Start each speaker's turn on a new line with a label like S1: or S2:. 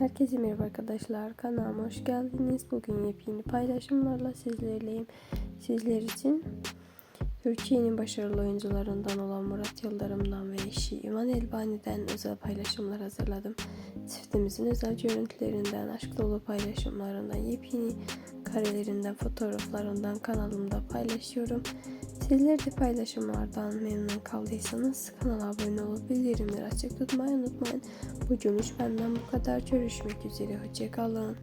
S1: Herkese merhaba arkadaşlar. Kanalıma hoş geldiniz. Bugün yepyeni paylaşımlarla sizlerleyim. Sizler için Türkiye'nin başarılı oyuncularından olan Murat Yıldırım'dan ve eşi İman Elbani'den özel paylaşımlar hazırladım. Çiftimizin özel görüntülerinden, aşk dolu paylaşımlarından, yepyeni karelerinden, fotoğraflarından kanalımda paylaşıyorum. Sizler de paylaşımlardan memnun kaldıysanız kanala abone olup bildirimleri açık tutmayı unutmayın. Bugünlük benden bu kadar. Görüşmek üzere. Hoşçakalın.